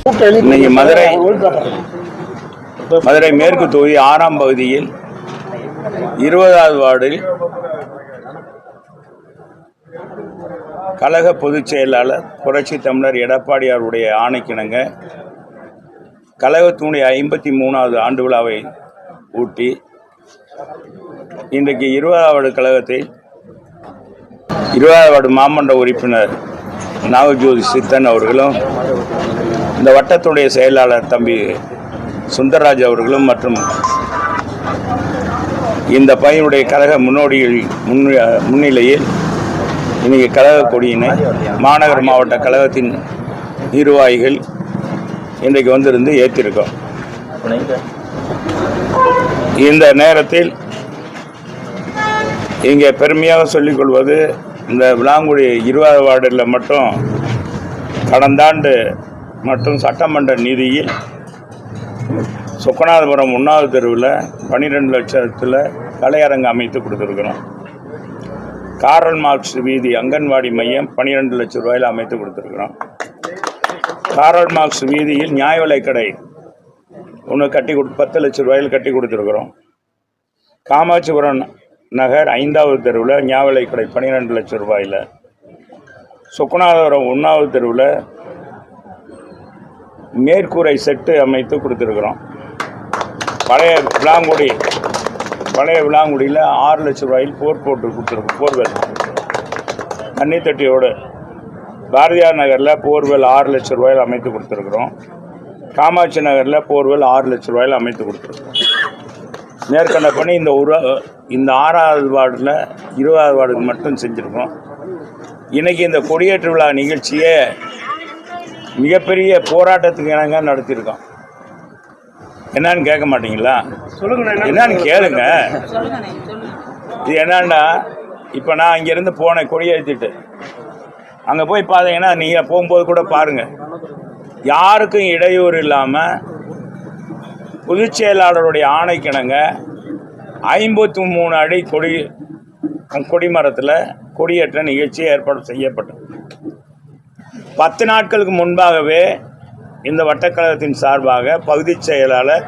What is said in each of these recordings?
இன்னைக்கு மதுரை மதுரை மேற்கு தொகுதி ஆறாம் பகுதியில் இருபதாவது வார்டில் கழக பொதுச் செயலாளர் புரட்சி தமிழர் எடப்பாடியாருடைய ஆணைக்கிணங்க கழகத்தினுடைய ஐம்பத்தி மூணாவது ஆண்டு விழாவை ஊட்டி இன்றைக்கு இருபதாவது கழகத்தில் இருபதாவது வார்டு மாமன்ற உறுப்பினர் நாகஜோதி சித்தன் அவர்களும் இந்த வட்டத்துடைய செயலாளர் தம்பி சுந்தரராஜ் அவர்களும் மற்றும் இந்த பையனுடைய கழக முன்னோடிகள் முன் முன்னிலையில் இன்றைக்கு கழக கொடியினை மாநகர் மாவட்ட கழகத்தின் நிர்வாகிகள் இன்றைக்கு வந்திருந்து ஏற்றிருக்கோம். இந்த நேரத்தில் இங்கே பெருமையாக சொல்லிக்கொள்வது இந்த விளாங்குடி இருபது வார்டில் மட்டும் கடந்த ஆண்டு மற்றும் சட்டமன்ற நிதியில் சொக்கநாதபுரம் ஒன்றாவது தெருவில் பன்னிரெண்டு லட்சத்தில் கலையரங்கு அமைத்து கொடுத்துருக்குறோம். காரல் மார்க்ஸ் வீதி அங்கன்வாடி மையம் பன்னிரெண்டு லட்சம் ரூபாயில் அமைத்து கொடுத்துருக்குறோம். காரல் மார்க்ஸ் வீதியில் நியாய விலைக்கடை ஒன்று கட்டி கொடு பத்து லட்சம் ரூபாயில் கட்டி கொடுத்துருக்குறோம். காமாட்சிபுரம் நகர் ஐந்தாவது தெருவில் நியாய விலைக்கடை பன்னிரெண்டு லட்சம் ரூபாயில். சொக்குநாதபுரம் ஒன்றாவது தெருவில் மேற்கூரை செட்டு அமைத்து கொடுத்துருக்குறோம். பழைய விளாங்குடி பழைய விளாங்குடியில் ஆறு லட்சம் ரூபாயில் போர் போட்டு கொடுத்துருக்கோம் போர்வெல். தண்ணி தொட்டியோடு பாரதியார் நகரில் போர்வெல் ஆறு லட்சம் ரூபாயில் அமைத்து கொடுத்துருக்குறோம். காமாட்சி நகரில் போர்வெல் ஆறு லட்சம் ரூபாயில் அமைத்து கொடுத்துருக்கோம். மேற்கண்ட பணி இந்த ஒரு இந்த ஆறாவது வார்டில் இருபதாவது வார்டுக்கு மட்டும் செஞ்சுருக்கோம். இன்றைக்கி இந்த கொடியேற்று விழா நிகழ்ச்சியை மிகப்பெரிய போராட்டத்துக்கு இணங்க நடத்தியிருக்கோம். என்னன்னு கேட்க மாட்டீங்களா? என்னன்னு கேளுங்க. இது என்னன்னா இப்போ நான் இங்கேருந்து போனேன் கொடியேற்றிட்டு அங்கே போய் பார்த்தீங்கன்னா நீங்கள் போகும்போது கூட பாருங்கள் யாருக்கும் இடையூறு இல்லாமல் பொதுச் செயலாளருடைய ஆணைக்கிணங்க ஐம்பத்தி மூணு அடி கொடி கொடிமரத்தில் கொடியேற்ற நிகழ்ச்சி ஏற்பாடு செய்யப்பட்டது. பத்து நாட்களுக்கு முன்பாகவே இந்த வட்டக்கழகத்தின் சார்பாக பகுதி செயலாளர்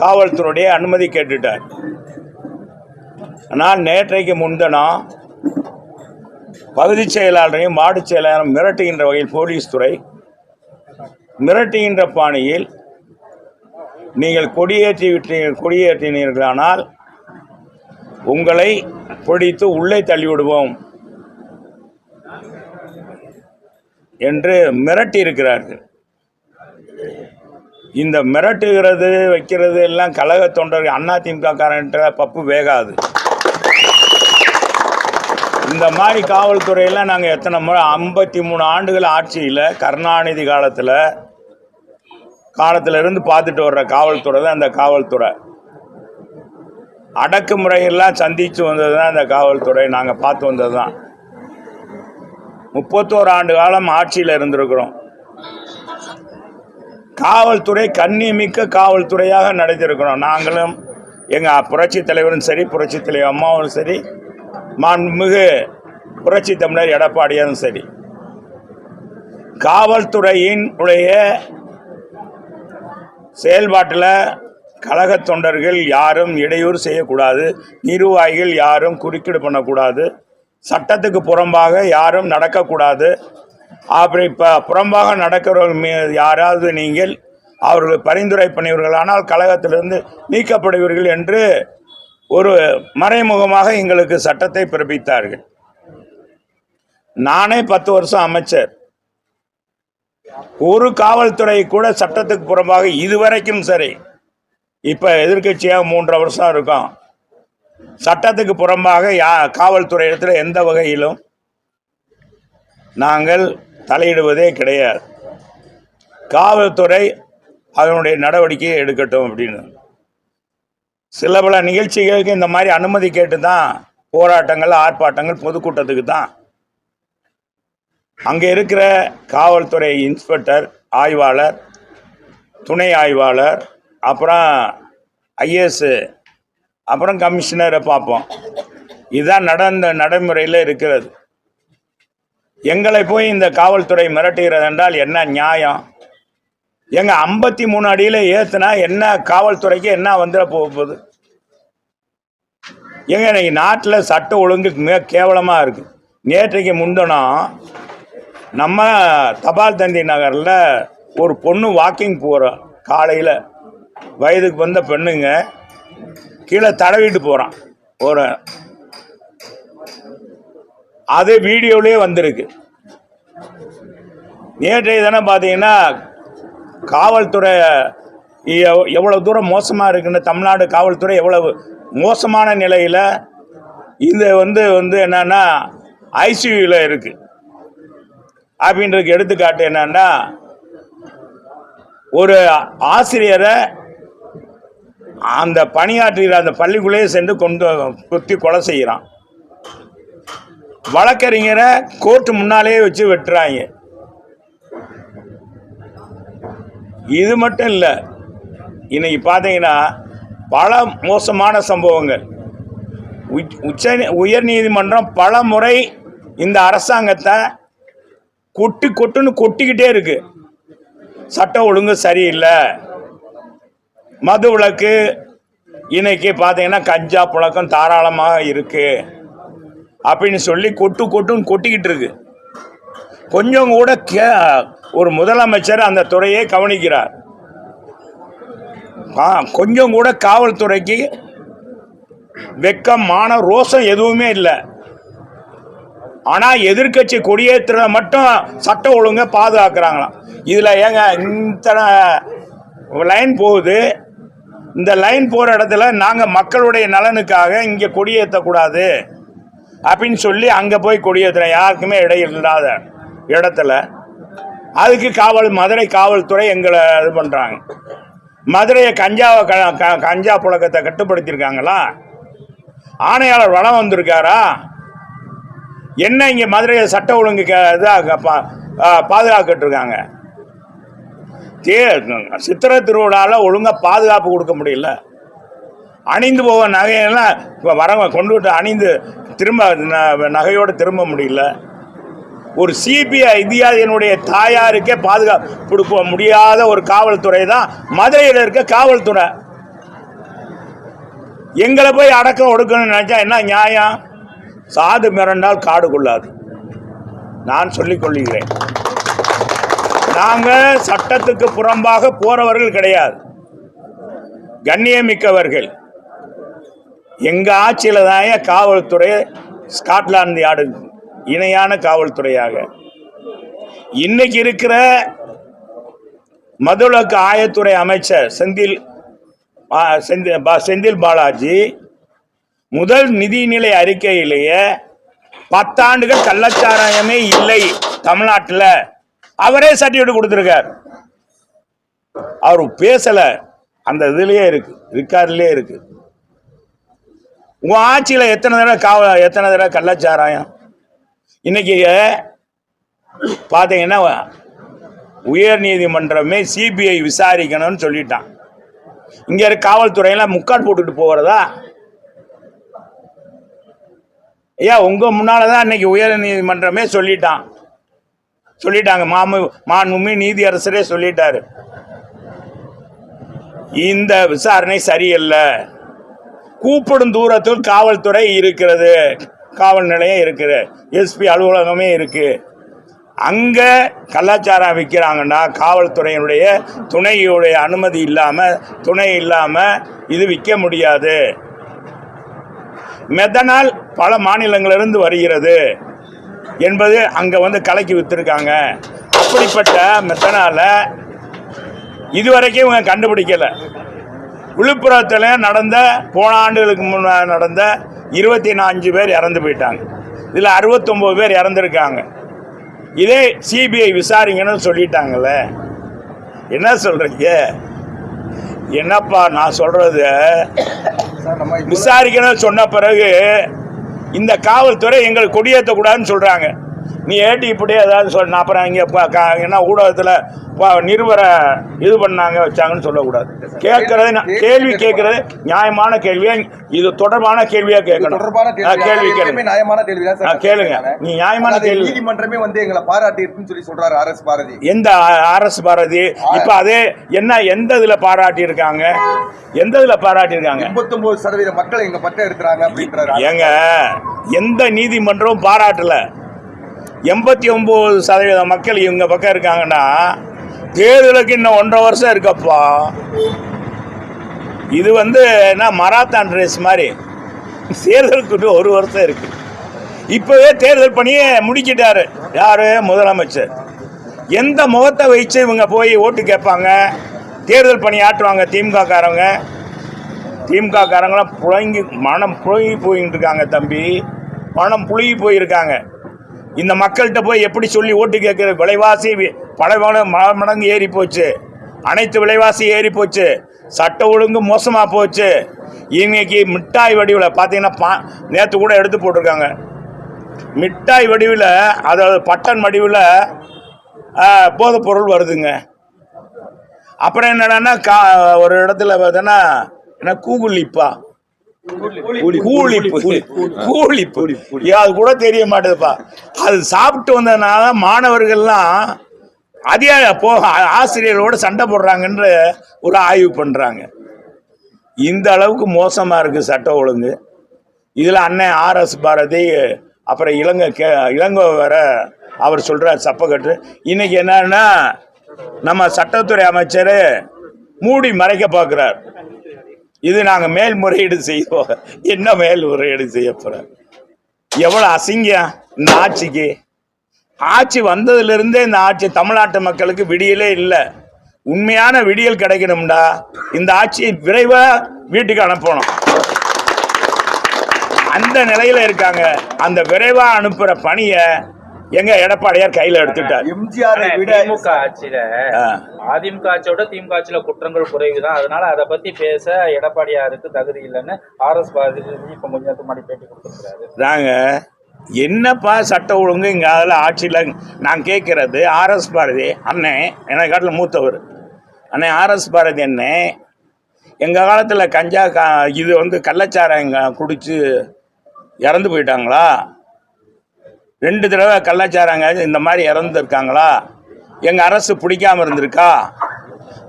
காவல்துறையுடைய அனுமதி கேட்டுட்டார். ஆனால் நேற்றைக்கு முன்தினம் பகுதி செயலாளரையும் வார்டு செயலாளரும் மிரட்டுகின்ற வகையில் போலீஸ் துறை மிரட்டுகின்ற பாணியில் நீங்கள் கொடியேற்றி விட்டீர்கள் கொடியேற்றினீர்களானால் உங்களை பிடித்து உள்ளே தள்ளிவிடுவோம். என்று மிரட்டி இருக்கிறார்கள் இந்த மிரட்டுகிறது வைக்கிறது எல்லாம் கழக தொண்டர்கள் அண்ணா திமுக பப்பு வேகாது. இந்த மாதிரி காவல்துறையில் நாங்கள் எத்தனை முறை ஐம்பத்தி மூணு ஆண்டுகள் ஆட்சியில் கருணாநிதி காலத்தில் காலத்திலிருந்து பார்த்துட்டு வர்ற காவல்துறை தான் அந்த காவல்துறை. அடக்குமுறையெல்லாம் சந்தித்து வந்தது தான் அந்த காவல்துறை நாங்கள் பார்த்து வந்தது தான் முப்பத்தோரு ஆண்டு காலம் ஆட்சியில் இருந்திருக்கிறோம். காவல்துறை கண்ணிமிக்க காவல்துறையாக நடத்திருக்கிறோம். நாங்களும் எங்கள் புரட்சி தலைவரும் சரி புரட்சி தலைவர் அம்மாவும் சரி மாண்புமிகு புரட்சி தமிழர் எடப்பாடியாரும் சரி. காவல்துறையின் உடைய செயல்பாட்டில் கழக தொண்டர்கள் யாரும் இடையூறு செய்யக்கூடாது நிர்வாகிகள் யாரும் குறுக்கீடு பண்ணக்கூடாது. சட்டத்துக்கு புறம்பாக யாரும் நடக்கக்கூடாது. அப்படி இப்போ புறம்பாக நடக்கிறவர்கள் மீ யாராவது நீங்கள் அவர்கள் பரிந்துரை பண்ணியவர்களானால் கழகத்திலிருந்து நீக்கப்படுவீர்கள் என்று ஒரு மறைமுகமாக எங்களுக்கு சட்டத்தை பிறப்பித்தார்கள். நானே பத்து வருஷம் அமைச்சர். ஒரு காவல்துறை கூட சட்டத்துக்கு புறம்பாக இதுவரைக்கும் சரி. இப்போ எதிர்க்கட்சியாக மூன்றரை வருஷம் இருக்கும். சட்டத்துக்கு புறம்பாக யா காவல்துறை இடத்துல எந்த வகையிலும் நாங்கள் தலையிடுவதே கிடையாது. காவல்துறை அதனுடைய நடவடிக்கையை எடுக்கட்டும் அப்படின்னு. சில பல நிகழ்ச்சிகளுக்கு இந்த மாதிரி அனுமதி கேட்டு தான் போராட்டங்கள் ஆர்ப்பாட்டங்கள் பொதுக்கூட்டத்துக்கு தான். அங்கே இருக்கிற காவல்துறை இன்ஸ்பெக்டர் ஆய்வாளர் துணை ஆய்வாளர் அப்புறம் ஐஏஎஸ் அப்புறம் கமிஷனரை பார்ப்போம். இதுதான் நடந்த நடைமுறையில் இருக்கிறது. எங்களை போய் இந்த காவல்துறை மிரட்டுகிறது என்றால் என்ன நியாயம்? எங்க ஐம்பத்தி மூணு அடியில் ஏத்துனா என்ன காவல்துறைக்கு என்ன வந்துட போக போகுது? எங்க இன்னைக்கு நாட்டில் சட்ட ஒழுங்கு மிக கேவலமாக இருக்கு. நேற்றைக்கு முந்தனம் நம்ம தபால் தந்தி நகரில் ஒரு பொண்ணு வாக்கிங் போகிறோம் காலையில். வயதுக்கு வந்த பெண்ணுங்க. கீழே தடவிட்டு போகிறான் ஒரு அது வீடியோவிலே வந்திருக்கு. நேற்றைய தினம் பார்த்தீங்கன்னா காவல்துறை எவ்- தூரம் மோசமாக இருக்குன்னு தமிழ்நாடு காவல்துறை எவ்வளவு மோசமான நிலையில் இது வந்து வந்து என்னன்னா ஐசியூவில் இருக்குது அப்படின்றதுக்கு எடுத்துக்காட்டு என்னன்னா ஒரு ஆசிரியரை அந்த பணியாற்றுகிற அந்த பள்ளிக்குள்ளேயே சென்று கொண்டு குத்தி கொலை செய்கிறான். வழக்கறிஞரை கோர்ட்டு முன்னாலேயே வச்சு வெட்டுறாங்க. இது மட்டும் இல்லை இன்னைக்கு பார்த்தீங்கன்னா பல மோசமான சம்பவங்கள். உச்ச உயர் நீதிமன்றம் பல முறை இந்த அரசாங்கத்தை கொட்டு கொட்டுன்னு கொட்டிக்கிட்டே இருக்கு. சட்டம் ஒழுங்கு சரியில்லை. மது விளக்கு. இன்னைக்கு பார்த்தீங்கன்னா கஞ்சா புழக்கம் தாராளமாக இருக்கு. அப்படின்னு சொல்லி கொட்டு கொட்டுன்னு கொட்டிக்கிட்டு இருக்கு. கொஞ்சம் கூட கே ஒரு முதலமைச்சர் அந்த துறையை கவனிக்கிறார். ஆ, கொஞ்சம் கூட காவல்துறைக்கு வெக்கமான ரோஷம் ரோசம் எதுவுமே இல்லை. ஆனால் எதிர்க்கட்சி கொடியேற்றுறத மட்டும் சட்ட ஒழுங்கை பாதுகாக்கிறாங்களாம். இதில் ஏங்க இத்தனை லைன் போகுது. இந்த லைன் போகிற இடத்துல நாங்கள் மக்களுடைய நலனுக்காக இங்கே கொடியேற்றக்கூடாது அப்படின்னு சொல்லி அங்கே போய் கொடியேற்றுறோம் யாருக்குமே இடையில் இல்லாத இடத்துல. அதுக்கு காவல் மதுரை காவல்துறை எங்களை இது பண்ணுறாங்க மதுரையை கஞ்சாவை க க- கஞ்சா புழக்கத்தை கட்டுப்படுத்தியிருக்காங்களா? ஆணையாளர் வளம் வந்திருக்காரா? என்ன இங்கே மதுரையை சட்ட ஒழுங்கு க- இதாக பா பாதுகாக்கிட்டு இருக்காங்க? தே சித்திரை திருவிழாவில் ஒழுங்காக பாதுகாப்பு கொடுக்க முடியல. அணிந்து போக நகையெல்லாம் இப்போ வரவங்க கொண்டு விட்டு அணிந்து திரும்ப ந- நகையோடு திரும்ப முடியல. ஒரு சிபிஐ இந்தியாவினுடைய தாயாருக்கே பாதுகாப்பு கொடுக்க முடியாத ஒரு காவல்துறை தான் மதுரையில் இருக்க காவல்துறை. எங்களை போய் அடக்கம் ஒடுக்கணும்னு நினச்சா என்ன நியாயம்? சாது மிரண்டால் காடு கொள்ளாது. நான் சொல்லிக் கொள்கிறேன். நாங்கள் சட்டத்துக்கு புறம்பாக போறவர்கள் கிடையாது. கண்ணியமிக்கவர்கள். எங்க ஆட்சியில தான் காவல்துறை ஸ்காட்லாந்து யார்டு இணையான காவல்துறையாக. இன்னைக்கு இருக்கிற மதுளக்கு ஆயத்துறை அமைச்சர் செந்தில் செந்தில் பா- செந்தில் பாலாஜி முதல் நிதிநிலை அறிக்கையிலேயே பத்தாண்டுகள் கள்ளச்சாராயமே இல்லை தமிழ்நாட்டில். அவரே சர்டிஃபிகேட் கொடுத்துருக்கார். அவர் பேசல. அந்த இதுலயே இருக்கு. ரிக்கார்ட்லயே இருக்கு. உன் ஆட்சியில் எத்தனை தடவை காவ எத்தனை தடவை கள்ளச்சாராயம்? இன்னைக்கு பார்த்தீங்கன்னா உயர் நீதிமன்றமே சிபிஐ விசாரிக்கணும்னு சொல்லிட்டான். இங்க இருக்க காவல்துறையெல்லாம் முக்காட் போட்டுட்டு போகிறதா ஐயா உங்க முன்னாலதான் இன்னைக்கு உயர் நீதிமன்றமே சொல்லிட்டான். சொல்லிட்டாங்க. மாமு மாண்புமி நீதி அரசரே சொல்லிட்டாரு. இந்த விசாரணை சரியில்லை. கூப்பிடும் தூரத்தில் காவல்துறை இருக்கிறது. காவல் நிலையம் இருக்குது. எஸ்பி அலுவலகமே இருக்கு. அங்க கலாச்சாரம் விற்கிறாங்கன்னா காவல்துறையினுடைய துணையுடைய அனுமதி இல்லாம துணை இல்லாம இது விற்க முடியாது. மெத்தனால் பல மாநிலங்களிலிருந்து வருகிறது. என்பது அங்க வந்து கலக்கி வித்திருக்காங்க. அப்படிப்பட்ட மெத்தனால இதுவரைக்கும் இவங்க கண்டுபிடிக்கல. விழுப்புரத்தில் நடந்த போன ஆண்டுகளுக்கு முன்ன நடந்த இருபத்தி நான்கு பேர் இறந்து போயிட்டாங்க. இதில் அறுபத்தொம்போது பேர் இறந்துருக்காங்க. இதே சிபிஐ விசாரிங்கன்னு சொல்லிட்டாங்கல்ல. என்ன சொல்றீங்க? என்னப்பா நான் இப்போ விசாரிக்கணும்னு சொன்ன பிறகு இந்த காவல்துறை எங்களை கொடியேற்றக்கூடாதுன்னு சொல்றாங்க. நீ ஏட்டி இப்படி ஏதாவது சொன்ன அப்புறம் இங்கே என்ன ஊடகத்தில் நிருபரை இது பண்ணாங்க வச்சாங்கன்னு சொல்லக்கூடாது. கேட்கறது கேள்வி கேட்கறது நியாயமான கேள்வியா இது தொடர்பான கேள்வியா கேட்கணும்? கேள்வி. நியாயமான கேள்வி கேளுங்க. நீ நியாயமான கேள்வி. நீதிமன்றமே வந்து எங்களை பாராட்டி சொல்லி சொல்றாரு ஆர் எஸ் பாரதி. எந்த ஆர்எஸ் பாரதி? இப்ப அதே என்ன எந்த இதுல பாராட்டி இருக்காங்க எந்த இதுல பாராட்டி இருக்காங்க எண்பத்தொன்பது சதவீத மக்கள் எங்க பக்கம் இருக்கிறாங்க அப்படின்றாரு ஏங்க எந்த நீதிமன்றம் பாராட்டல. எண்பத்தி ஒம்பது சதவீத மக்கள் இவங்க பக்கம் இருக்காங்கன்னா தேர்தலுக்கு இன்னும் ஒன்றரை வருஷம் இருக்கப்பா. இது வந்து என்ன மராத்தான் ரேஸ் மாதிரி. தேர்தலுக்கு ஒரு வருஷம் இருக்கு. இப்போவே தேர்தல் பணியை முடிச்சிட்டாரு யாரு? முதலமைச்சர். எந்த முகத்தை வச்சு இவங்க போய் ஓட்டு கேட்பாங்க? தேர்தல் பணி ஆட்டுவாங்க திமுக காரங்க திமுக காரங்களாம் புழங்கி மனம் புழங்கி போயிட்டு இருக்காங்க தம்பி. மனம் புழுகி போயிருக்காங்க. இந்த மக்கள்கிட்ட போய் எப்படி சொல்லி ஓட்டு கேட்குற விலைவாசி பல மட- மடங்கு ஏறி போச்சு. அனைத்து விலைவாசி ஏறி போச்சு. சட்ட ஒழுங்கு மோசமாக போச்சு. இன்னைக்கு மிட்டாய் வடிவில் பார்த்தீங்கன்னா பா நேற்று கூட எடுத்து போட்டிருக்காங்க. மிட்டாய் வடிவில் அதாவது பட்டன் வடிவில் போதைப் பொருள் வருதுங்க. அப்புறம் என்னடான்னா கா ஒரு இடத்துல பார்த்தோன்னா என்ன கூகுளிப்பா கூலிப்பு. கூலிப்பு. அது கூட தெரிய மாட்டேதுப்பா. அது சாப்பிட்டு வந்ததுனால தான் மாணவர்கள்லாம் அதே போ ஆசிரியர்களோட சண்டை போடுறாங்கன்ற ஒரு ஆய்வு பண்ணுறாங்க இந்த அளவுக்கு மோசமாக இருக்குது சட்ட ஒழுங்கு. இதில் அண்ணன் ஆர்எஸ் பாரதி அப்புறம் இளங்கோ கே இளங்கோ வேற அவர் சொல்கிறார் சப்பக்கட்டு. இன்னைக்கு என்னன்னா நம்ம சட்டத்துறை அமைச்சர் மூடி மறைக்க பார்க்குறார். இது நாங்கள் மேல்முறையீடு செய்வோம் என்ன மேல்முறையீடு செய்ய போகிறோம் எவ்வளோ அசிங்கம் இந்த ஆட்சிக்கு? ஆட்சி வந்ததுலேருந்தே இந்த ஆட்சி தமிழ்நாட்டு மக்களுக்கு விடியலே இல்லை. உண்மையான விடியல் கிடைக்கணும்டா. இந்த ஆட்சியை விரைவாக வீட்டுக்கு அனுப்பணும். அந்த நிலையில் இருக்காங்க. அந்த விரைவாக அனுப்புகிற பணியை எங்க எடப்பாடியார் கையில எடுத்துட்டார். எம்ஜிஆரை விட திமுக ஆட்சியில. அதிமுக ஆட்சியோட திமுக ஆட்சியில குற்றங்கள் குறைவுதான் அதனால அதை பத்தி பேச எடப்பாடியாருக்கு தகுதி இல்லைன்னு ஆர் எஸ் பாரதி இப்ப கொஞ்ச நேரத்துக்கு முன்னாடி பேட்டி கொடுத்திருக்காரு நாங்க என்னப்பா சட்ட ஒழுங்கு இங்கே அதில் ஆட்சியில் நான் கேட்குறது ஆர்எஸ் பாரதி அண்ணன் எனக்கு காட்டில் மூத்தவர். அண்ணன் ஆர்எஸ் பாரதி அண்ணன் எங்கள் காலத்தில் கஞ்சா கா இது வந்து கள்ளச்சாரம் குடிச்சு இறந்து போயிட்டாங்களா? ரெண்டு தடவை கலாச்சாரங்க இந்த மாதிரி இறந்துருக்காங்களா? எங்கள் அரசு பிடிக்காமல் இருந்திருக்கா?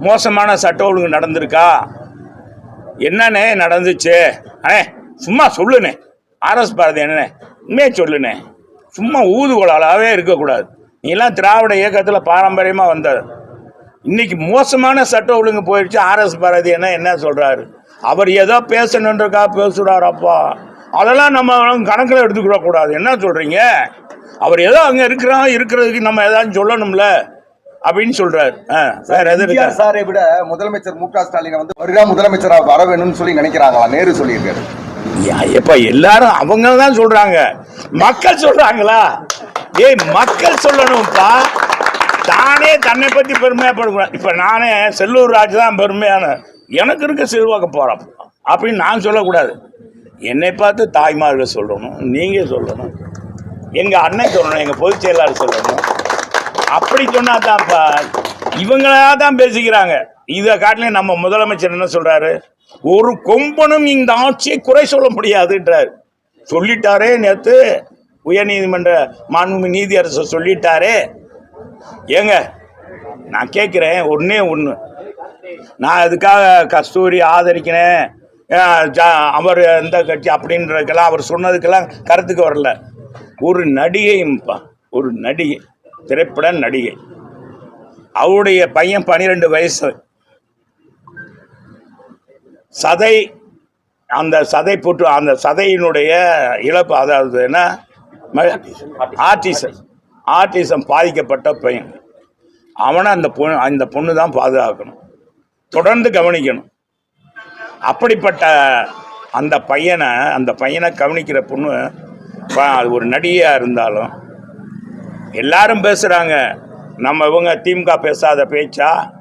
மோசமான சட்ட ஒழுங்கு நடந்திருக்கா? என்னண்ணே நடந்துச்சு? அண்ணே சும்மா சொல்லுண்ணே. ஆர்எஸ் பாரதி என்னண்ணே? உண்மையே சொல்லுண்ணே. சும்மா ஊதுகுழலாவே இருக்கக்கூடாது. நீலாம் திராவிட இயக்கத்தில் பாரம்பரியமாக வந்தார் இன்னைக்கு மோசமான சட்ட ஒழுங்கு போயிடுச்சு. ஆர்எஸ் பாரதி என்ன என்ன சொல்கிறாரு அவர் ஏதோ பேசணுன்றக்கா பேசுகிறாரப்பா அதெல்லாம் நம்ம கணக்கில் எடுத்துக்கிடக்கூடாது. என்ன சொல்கிறீங்க அவர் ஏதோ அங்கே இருக்கிறோம் இருக்கிறதுக்கு நம்ம ஏதாச்சும் சொல்லணும்ல அப்படின்னு சொல்கிறாரு ஆ வேறு எது சாரை விட முதலமைச்சர் மு க ஸ்டாலினை வந்து வருகா முதலமைச்சரா வர வேணும்னு சொல்லி நினைக்கிறாங்களா? நேரு சொல்லியிருக்காரு. எப்ப எல்லாரும் அவங்க தான் சொல்றாங்க. மக்கள் சொல்றாங்களா? ஏய் மக்கள் சொல்லணும்ப்பா. தானே தன்னை பத்தி பெருமையாப்படக்கூடாது இப்ப நானே செல்லூர் ராஜ் தான் பெருமையான. எனக்கு இருக்க செல்வாக்க போறோம் அப்படின்னு நான் சொல்லக்கூடாது. என்னை பார்த்து தாய்மார்கள் சொல்லணும் நீங்க சொல்லணும். எங்கள் அண்ணன் சொல்லணும் எங்கள் பொதுச் செயலாளர் சொல்லணும். அப்படி சொன்னா தான்ப்பா இவங்களா தான் பேசிக்கிறாங்க. இதை காட்டிலையும் நம்ம முதலமைச்சர் என்ன சொல்றாரு? ஒரு கொம்பனும் இந்த ஆட்சியை குறை சொல்ல முடியாதுன்றார். சொல்லிட்டாரே நேற்று உயர்நீதிமன்ற மாண்புமிகு நீதியரசர் சொல்லிட்டாரே. ஏங்க நான் கேட்குறேன் ஒன்றே ஒன்று நான் அதுக்காக கஸ்தூரி ஆதரிக்கிறேன். ஜா- அவர் எந்த கட்சி அப்படின்றதுக்கெல்லாம் அவர் சொன்னதுக்கெல்லாம் கருத்துக்கு வரல. ஒரு நடிகைப்பா ஒரு நடிகை திரைப்பட நடிகை. அவருடைய பையன் பன்னிரெண்டு வயசு. சதை அந்த சதை புற்று அந்த சதையினுடைய இழப்பு அதாவது என்ன? ஆர்டிசம். ஆர்டிசம் பாதிக்கப்பட்ட பையன். அவனை அந்த பொண்ணு அந்த பொண்ணு தான் பாதுகாக்கணும். தொடர்ந்து கவனிக்கணும். அப்படிப்பட்ட அந்த பையனை அந்த பையனை கவனிக்கிற பொண்ணு அது ஒரு நடிகையாக இருந்தாலும் எல்லாரும் பேசுகிறாங்க நம்ம இவங்க திமுக பேசாத பேச்சா?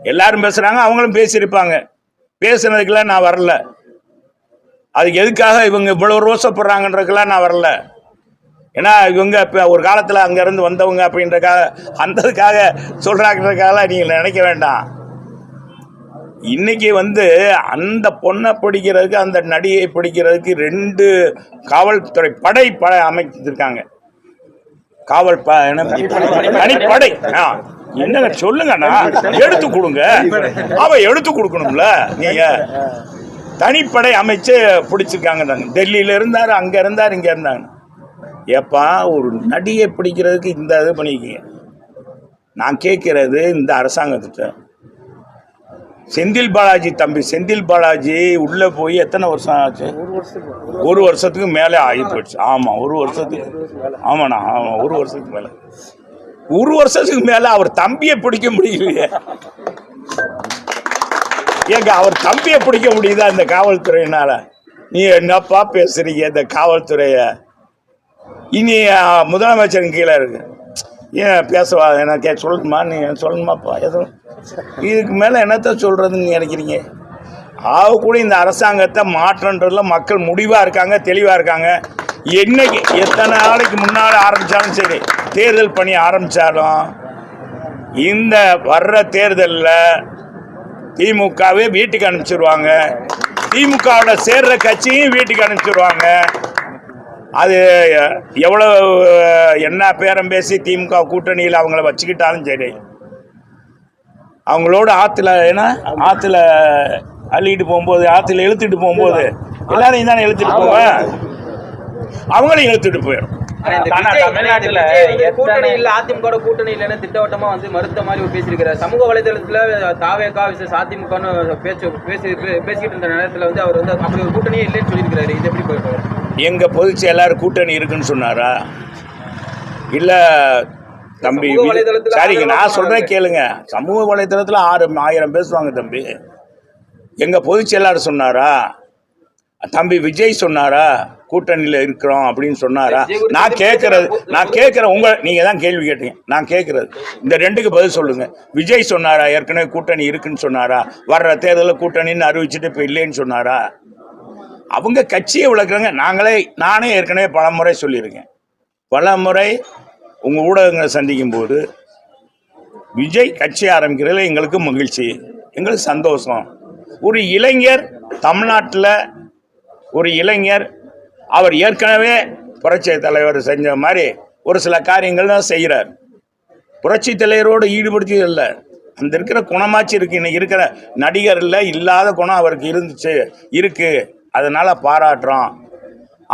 எல்லாரும் பேசுகிறாங்க அவங்களும் பேசியிருப்பாங்க. பேசுனதுக்கெல்லாம் நான் வரல. அதுக்கு எதுக்காக இவங்க இவ்வளோ ரோசப்படுறாங்கன்றதுக்கெல்லாம் நான் வரல. ஏன்னா இவங்க இப்போ ஒரு காலத்தில் அங்கேருந்து வந்தவங்க அப்படின்றக்காக அந்ததுக்காக சொல்கிறாங்கிறதுக்காக நீங்கள் நினைக்க வேண்டாம். இன்னைக்கு வந்து அந்த பொண்ணை பிடிக்கிறதுக்கு அந்த நடிகை பிடிக்கிறதுக்கு ரெண்டு காவல்துறை படை படை அமைச்சிருக்காங்க. காவல் ப தனிப்படை. ஆ என்னங்க சொல்லுங்கண்ணா எடுத்து கொடுங்க. அவ எடுத்து கொடுக்கணும்ல நீங்க. தனிப்படை அமைச்சு பிடிச்சிருக்காங்க டெல்லியில இருந்தார் அங்க இருந்தார் இங்க இருந்தாங்க ஏப்பா ஒரு நடிகை பிடிக்கிறதுக்கு இந்த இது பண்ணிக்கீங்க நான் கேட்கறது இந்த அரசாங்கத்திட்ட. செந்தில் பாலாஜி தம்பி செந்தில் பாலாஜி உள்ள போய் எத்தனை வருஷம் ஆச்சு? ஒரு வருஷத்துக்கு மேலே. ஆகி போயிடுச்சு. ஆமா ஒரு வருஷத்துக்கு. ஆமாண்ணா ஆமா ஒரு வருஷத்துக்கு மேலே. ஒரு வருஷத்துக்கு மேலே அவர் தம்பியை பிடிக்க முடியலையே. ஏங்க அவர் தம்பியை பிடிக்க முடியுதா இந்த காவல்துறையினால? நீ என்னப்பா பேசுறீங்க இந்த காவல்துறைய? இனி முதலமைச்சரின் கீழே இருக்கு. ஏன் பேசவா? எனக்கு சொல்லணுமா நீ சொல்லணுமாப்பா? எதுவும். இதுக்கு மேலே என்னத்த சொல்கிறதுன்னு நினைக்கிறீங்க? ஆகக்கூடிய கூட இந்த அரசாங்கத்தை மாற்றன்றதுல மக்கள் முடிவாக இருக்காங்க தெளிவாக இருக்காங்க. என்னைக்கு எத்தனை நாளைக்கு முன்னால் ஆரம்பித்தாலும் சரி தேர்தல் பணி ஆரம்பித்தாலும் இந்த வர்ற தேர்தலில் திமுகவே வீட்டுக்கு அனுப்பிச்சிருவாங்க. திமுகவோட சேர்ற கட்சியும் வீட்டுக்கு அனுப்பிச்சிருவாங்க. அது எவ்வளோ என்ன பேரம் பேசி திமுக கூட்டணியில் அவங்கள வச்சுக்கிட்டாலும் சரி. அவங்களோட ஆற்றுல ஏன்னா ஆற்றுல அள்ளிட்டு போகும்போது ஆற்றுல இழுத்துட்டு போகும்போது எல்லாரையும் தானே இழுத்துட்டு போவேன் அவங்களையும் இழுத்துட்டு போயிடும். தமிழ்நாட்டுல கூட்டணி இல்ல அதிமுக கூட்டணி இல்லைன்னு திட்டவட்டமா வந்து மறுத்த மாதிரி ஒரு பேசியிருக்கிறார். சமூக வலைதளத்துல தாவேகா விசேஷ அதிமுகன்னு பேச்சு பேசி பேசிக்கிட்டு இருந்த நேரத்துல வந்து அவர் வந்து அப்படி ஒரு கூட்டணியே இல்லைன்னு சொல்லியிருக்கிறாரு. இது எப்படி போயிட்டு எங்கள் பொதுச் செயலாளர் கூட்டணி இருக்குன்னு சொன்னாரா? இல்லை தம்பி சரிங்க நான் சொன்னாங்க. கேளுங்க. சமூக வலைதளத்தில் ஆறு ஆயிரம் பேசுவாங்க தம்பி. எங்கள் பொதுச் செயலாளர் சொன்னாரா? தம்பி விஜய் சொன்னாரா? கூட்டணியில் இருக்கிறோம் அப்படின்னு சொன்னாரா? நான் கேட்கறது நான் கேட்குறேன் உங்க நீங்கள் தான் கேள்வி கேட்டீங்க. நான் கேட்குறது. இந்த ரெண்டுக்கு பதில் சொல்லுங்க. விஜய் சொன்னாரா? ஏற்கனவே கூட்டணி இருக்குன்னு சொன்னாரா? வர்ற தேர்தலில் கூட்டணின்னு அறிவிச்சுட்டு இப்போ இல்லைன்னு சொன்னாரா? அவங்க கட்சியை விளக்குறாங்க. நாங்களே நானே ஏற்கனவே பல முறை சொல்லியிருக்கேன். பல முறை உங்கள் ஊடகங்களை சந்திக்கும் போது விஜய் கட்சி ஆரம்பிக்கிறதுல எங்களுக்கு மகிழ்ச்சி எங்களுக்கு சந்தோஷம். ஒரு இளைஞர் தமிழ்நாட்டில் ஒரு இளைஞர் அவர் ஏற்கனவே புரட்சி தலைவர் செஞ்ச மாதிரி ஒரு சில காரியங்கள் தான் செய்கிறார். புரட்சி தலைவரோடு ஈடுபடுத்தி இல்லை. அந்த இருக்கிற குணமாச்சு இருக்கு. இன்னைக்கு இருக்கிற நடிகரில் இல்லாத குணம் அவருக்கு இருந்துச்சு இருக்கு. அதனால பாராட்டுறோம்.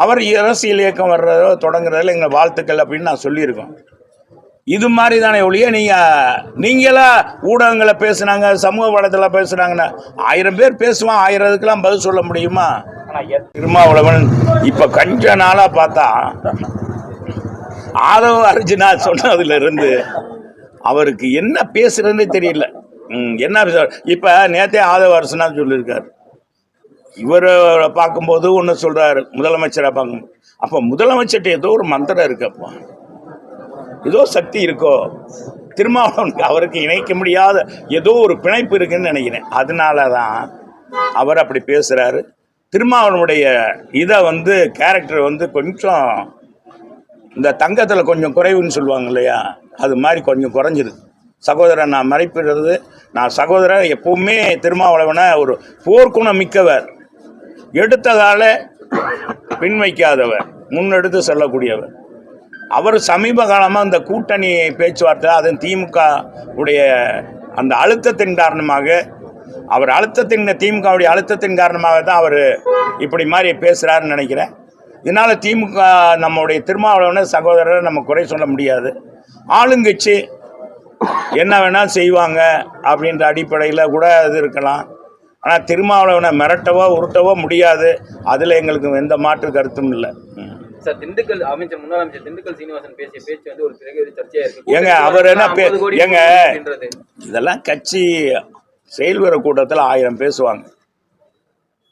அவர் அரசியல் இயக்கம் வர்றதோ தொடங்குறதில் எங்கள் வாழ்த்துக்கள் அப்படின்னு நான் சொல்லியிருக்கோம். இது மாதிரி தானே ஒழிய நீங்கள் நீங்களா ஊடகங்களை பேசுனாங்க சமூக வளத்தில் பேசுனாங்கன்னா ஆயிரம் பேர் பேசுவான் ஆயிரத்துக்கெல்லாம் பதில் சொல்ல முடியுமா? திருமாவளவன் இப்போ கொஞ்ச நாளாக பார்த்தா ஆதவ அர்ஜுனா சொன்னதுல இருந்து அவருக்கு என்ன பேசுறதுன்னு தெரியல. என்ன இப்ப இப்போ நேத்தே ஆதவ அர்ஜுனா சொல்லியிருக்காரு இவரை பார்க்கும்போது ஒன்று சொல்றாரு முதலமைச்சரை பார்க்கும்போது அப்போ முதலமைச்சர்கிட்ட ஏதோ ஒரு மந்திரம் இருக்கப்போ ஏதோ சக்தி இருக்கோ திருமாவளவனுக்கு அவருக்கு இணைக்க முடியாத ஏதோ ஒரு பிணைப்பு இருக்குன்னு நினைக்கிறேன். அதனால தான் அவர் அப்படி பேசுகிறாரு திருமாவனுடைய இதை வந்து கேரக்டர் வந்து கொஞ்சம் இந்த தங்கத்தில் கொஞ்சம் குறைவுன்னு சொல்லுவாங்க இல்லையா? அது மாதிரி கொஞ்சம் குறைஞ்சிருக்கு சகோதரன் நான் மறைப்பிடுறது நான் சகோதரன் எப்பவுமே திருமாவளவனை ஒரு போர்க்குணம் மிக்கவர். எடுத்ததால் பின்வைக்காதவர் முன்னெடுத்து செல்லக்கூடியவர். அவர் சமீப காலமாக இந்த கூட்டணி பேச்சுவார்த்தை அதன் திமுக உடைய அந்த அழுத்தத்தின் காரணமாக அவர் அழுத்தத்தின் திமுகவுடைய அழுத்தத்தின் காரணமாக தான் அவர் இப்படி மாதிரி பேசுகிறாருன்னு நினைக்கிறேன். இதனால் திமுக நம்முடைய திருமாவளவனை சகோதரரை நம்ம குறை சொல்ல முடியாது. ஆளுங்கட்சி என்ன வேணால் செய்வாங்க அப்படின்ற அடிப்படையில் கூட இது இருக்கலாம். ஆனால் திருமாவளவனை மிரட்டவோ உருட்டவோ முடியாது. அதில் எங்களுக்கு எந்த மாற்று கருத்தும் இல்லை. சார் திண்டுக்கல் அமைச்சர் முன்னாள் அமைச்சர் திண்டுக்கல் சீனிவாசன் பேசிய பேச்சு வந்து ஒரு பெரிய சர்ச்சையா இருக்கு. ஏங்க, அவர் என்ன பே- 50 கோடி ஏங்க. இதெல்லாம் கட்சி செயல்வர கூட்டத்தில் ஆயிரம் பேசுவாங்க.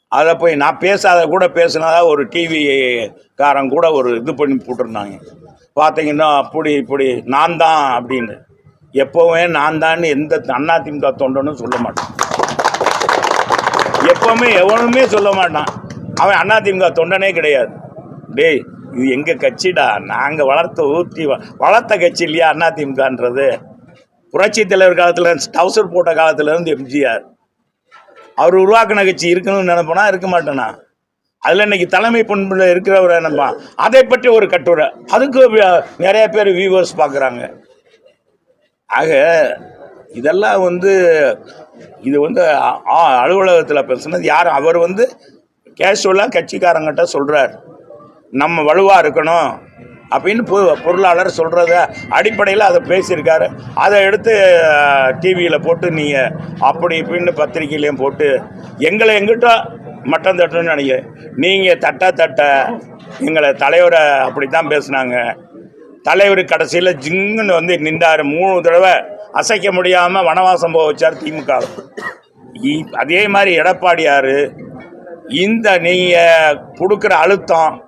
அதை போய் நான் பேசாத கூட பேசினதா ஒரு டிவி காரன் கூட ஒரு இது பண்ணி போட்டிருந்தாங்க. பார்த்தீங்கன்னா அப்படி இப்படி நான் தான் அப்படின்னு. எப்போவுமே நான் தான் எந்த அதிமுக தொண்டனும் சொல்ல மாட்டான். எப்போவுமே எவனுமே சொல்ல மாட்டான். அவன் அதிமுக தொண்டனே கிடையாது. டேய் இது எங்கள் கட்சிடா? நாங்கள் வளர்த்த ஊற்றி வ- வளர்த்த கட்சி இல்லையா அதிமுகன்றது புரட்சி தலைவர் காலத்தில் டவுசர் போட்ட காலத்துல இருந்து எம்ஜிஆர். அவர் உருவாக்கின கட்சி இருக்கணும்னு நினைப்போனா இருக்க மாட்டேனா? அதில் இன்னைக்கு தலைமை பண்பில் இருக்கிறவரை நினைப்பான் அதை பற்றி ஒரு கட்டுரை. அதுக்கு நிறைய பேர் வியூவர்ஸ் பார்க்குறாங்க ஆக இதெல்லாம் வந்து இது வந்து அலுவலகத்தில் பேசுனது யாரும் அவர் வந்து கேஷுவலாக கட்சிக்காரங்கிட்ட சொல்கிறார் நம்ம வலுவாக இருக்கணும். அப்படின்னு பொ- பொருளாளர் சொல்கிறத அடிப்படையில் அதை பேசியிருக்காரு. அதை எடுத்து டிவியில் போட்டு நீங்கள் அப்படி இப்படின்னு பத்திரிக்கையிலையும் போட்டு எங்களை எங்கிட்ட மட்டம் தட்டணும்னு நினைக்க நீங்கள் தட்ட தட்ட எங்களை தலைவரை அப்படி தான் பேசுனாங்க. தலைவர் கடைசியில் ஜிங்குன்னு வந்து நின்றார். மூணு தடவை அசைக்க முடியாமல் வனவாசம் போக வச்சார் திமுக. அதே மாதிரி எடப்பாடியார் இந்த நீங்கள் கொடுக்குற அழுத்தம்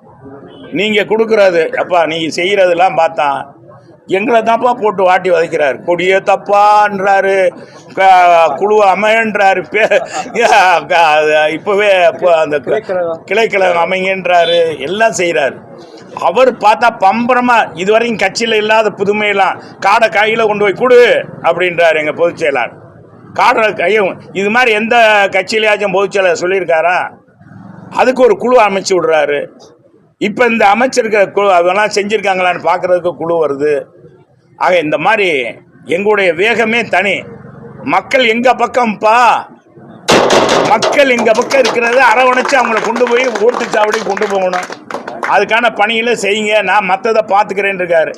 நீங்கள் கொடுக்குறது. அப்பா நீங்கள் செய்கிறதெல்லாம் பார்த்தா எங்களை தான்ப்பா போட்டு வாட்டி வதைக்கிறார். கொடியே தப்பான்றாரு. குழு அமையன்றாரு. பே இப்போவே இப்போ அந்த கிளைக்கிழமை அமைங்கன்றாரு. எல்லாம் செய்கிறாரு அவர் பார்த்தா பம்பரமா இதுவரையும் கட்சியில் இல்லாத புதுமையெல்லாம் காடை கையில் கொண்டு போய் கொடு அப்படின்றாரு எங்கள் பொதுச் செயலாளர். காடை கையும் இது மாதிரி எந்த கட்சியிலையாச்சும் பொதுச் செயலாளர் சொல்லியிருக்காரா? அதுக்கு ஒரு குழு அமைச்சு விடுறாரு. இப்போ இந்த அமைச்சிருக்கிற குழு அதெல்லாம் செஞ்சுருக்காங்களான்னு பார்க்குறதுக்கு குழு வருது. ஆக இந்த மாதிரி எங்களுடைய வேகமே தனி. மக்கள் எங்கள் பக்கம்ப்பா? மக்கள் எங்கள் பக்கம் இருக்கிறத அரவணைச்சு அவங்கள கொண்டு போய் ஓட்டு சாவடி கொண்டு போகணும். அதுக்கான பணிகளை செய்யுங்க. நான் மற்றதை பார்த்துக்கிறேன்னு இருக்காரு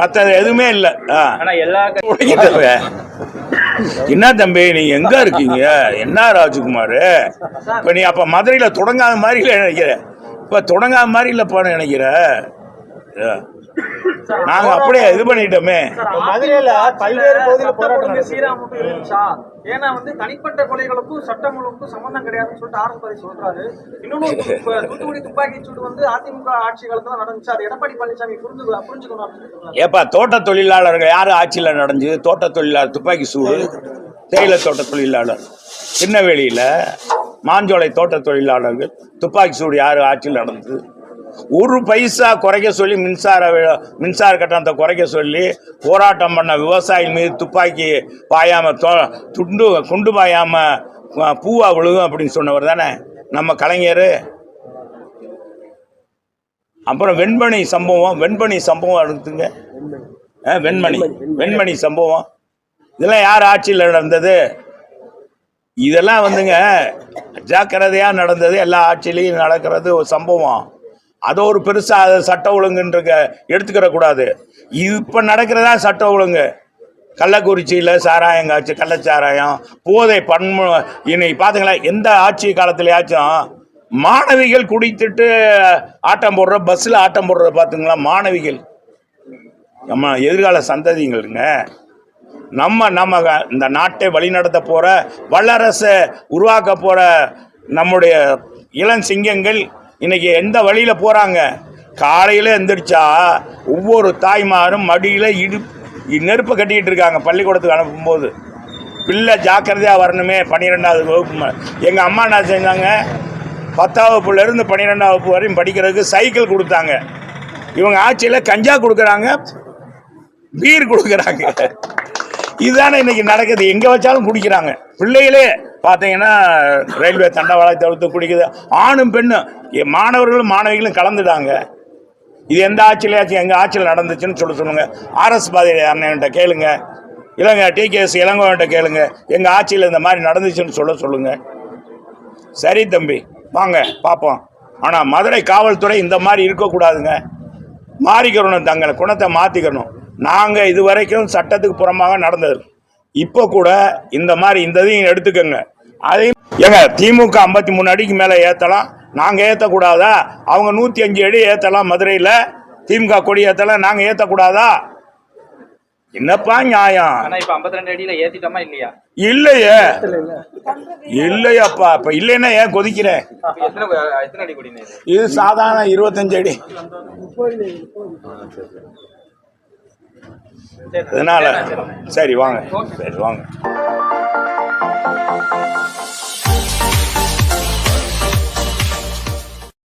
மற்றது எதுவுமே இல்லை. என்ன தம்பி நீ எங்க இருக்கீங்க? என்ன ராஜ்குமார்? இப்ப நீ அப்ப மதுரையில தொடங்காத மாதிரி இல்லை நினைக்கிற. இப்ப தொடங்காத மாதிரி இல்லப்பா நினைக்கிற? ஆ. நாங்க அப்படியே இது பண்ணிட்டோமே. மதுரையில பல்வேறு பகுதியில் போராட்டம் இருந்துச்சா ஏன்னா வந்து தனிப்பட்ட கொலைகளுக்கும் சட்டம் ஒழுங்குக்கும் சம்பந்தம் கிடையாதுன்னு சொல்லிட்டு ஆரம்பரை சொல்றாரு. இன்னொன்னு தூத்துக்குடி துப்பாக்கி சூடு வந்து அதிமுக ஆட்சி காலத்துல நடந்துச்சு. அது எடப்பாடி பழனிசாமி புரிந்து புரிஞ்சுக்கணும் ஏப்பா தோட்ட தொழிலாளர்கள் யார் ஆட்சியில் நடந்துச்சு? தோட்ட தொழிலாளர் துப்பாக்கி சூடு தேயிலை தோட்ட தொழிலாளர். திருநெல்வேலியில் மாஞ்சோலை தோட்ட தொழிலாளர்கள் துப்பாக்கி சூடு யார் ஆட்சியில் நடந்தது? ஒரு பைசா குறைக்க சொல்லி மின்சார மின்சார கட்டணத்தை குறைக்க சொல்லி போராட்டம் பண்ண விவசாயி மீது துப்பாக்கி பாயாமல் துண்டு குண்டு பாயாமல் பூவா விழுகும் அப்படின்னு சொன்னவர் தானே? நம்ம கலைஞர். அப்புறம் வெண்மணி சம்பவம் வெண்மணி சம்பவம் எடுத்துங்க ஆ, வெண்மணி வெண்மணி சம்பவம். இதெல்லாம் யார் ஆட்சியில் நடந்தது? இதெல்லாம் வந்துங்க ஜாக்கிரதையாக நடந்தது எல்லா ஆட்சியிலையும் நடக்கிறது ஒரு சம்பவம். அதை ஒரு பெருசாக அதை சட்ட ஒழுங்குன்ற எடுத்துக்கிற கூடாது. இப்போ நடக்கிறதா சட்ட ஒழுங்கு. கள்ளக்குறிச்சியில் சாராயம் காய்ச்சி கள்ளச்சாராயம் போதை பன்மு இன்னைக்கு பார்த்தீங்களா எந்த ஆட்சி காலத்துலையாச்சும் மாணவிகள் குடித்துட்டு ஆட்டம் போடுற பஸ்ஸில் ஆட்டம் போடுறத பார்த்துங்களா மாணவிகள். நம்ம எதிர்கால சந்ததிங்களுங்க நம்ம நம்ம இந்த நாட்டை வழிநடத்த போகிற வல்லரசை உருவாக்க போகிற நம்முடைய இளம் சிங்கங்கள் இன்றைக்கி எந்த வழியில் போகிறாங்க காலையில் எந்திரிச்சா ஒவ்வொரு தாய்மாரும் மடியில் இடு நெருப்பை கட்டிக்கிட்டு இருக்காங்க பள்ளிக்கூடத்துக்கு அனுப்பும்போது. பிள்ளை ஜாக்கிரதையாக வரணுமே பன்னிரெண்டாவது வகுப்பு எங்கள் அம்மா என்ன செஞ்சாங்க? பத்தாம் வகுப்புலேருந்து பன்னிரெண்டாம் வகுப்பு வரையும் படிக்கிறதுக்கு சைக்கிள் கொடுத்தாங்க. இவங்க ஆட்சியில் கஞ்சா கொடுக்குறாங்க பீர் கொடுக்குறாங்க. இதுதானே இன்னைக்கு நடக்குது. எங்கே வச்சாலும் குடிக்கிறாங்க. பிள்ளைகளே பார்த்தீங்கன்னா ரயில்வே தண்டவாளத்தை தவிர்த்து குடிக்குது. ஆணும் பெண்ணும் மாணவர்களும் மாணவிகளும் கலந்துட்டாங்க. இது எந்த ஆட்சியிலேயாச்சும் எங்கள் ஆட்சியில் நடந்துச்சுன்னு சொல்ல சொல்லுங்க. ஆர்எஸ் பாதிரி அண்ணன்கிட்ட கேளுங்க. இல்லைங்க டிகேஎஸ் இளங்கோவன்கிட்ட கேளுங்க. எங்கள் ஆட்சியில் இந்த மாதிரி நடந்துச்சுன்னு சொல்ல சொல்லுங்க. சரி தம்பி வாங்க பார்ப்போம் ஆனால் மதுரை காவல்துறை இந்த மாதிரி இருக்கக்கூடாதுங்க. மாறிக்கிறணும் தங்களை குணத்தை மாற்றிக்கணும் நாங்கள் இது வரைக்கும் சட்டத்துக்கு புறமாக நடந்தது. இப்போ கூட இந்த மாதிரி இந்த இதையும் எடுத்துக்கோங்க. அதையும் ஏங்க திமுக ஐம்பத்தி மூணு அடிக்கு மேலே ஏற்றலாம் நாங்கள் ஏற்றக்கூடாதா அவங்க நூற்றி அஞ்சு அடி ஏற்றலாம் மதுரையில். திமுக கொடி ஏற்றலாம் நாங்கள் ஏற்றக்கூடாதா என்னப்பா நியாயம்? ஆனா இப்ப 52 அடியில ஏத்திட்டோமா இல்லையா? இல்லையே. இல்லையாப்பா. இப்போ இல்லைன்னா ஏன் கொதிக்கிறேன்? இது? சாதாரண இருபத்தஞ்சு அடி. இதனால் சரி வாங்க. சரி வாங்க.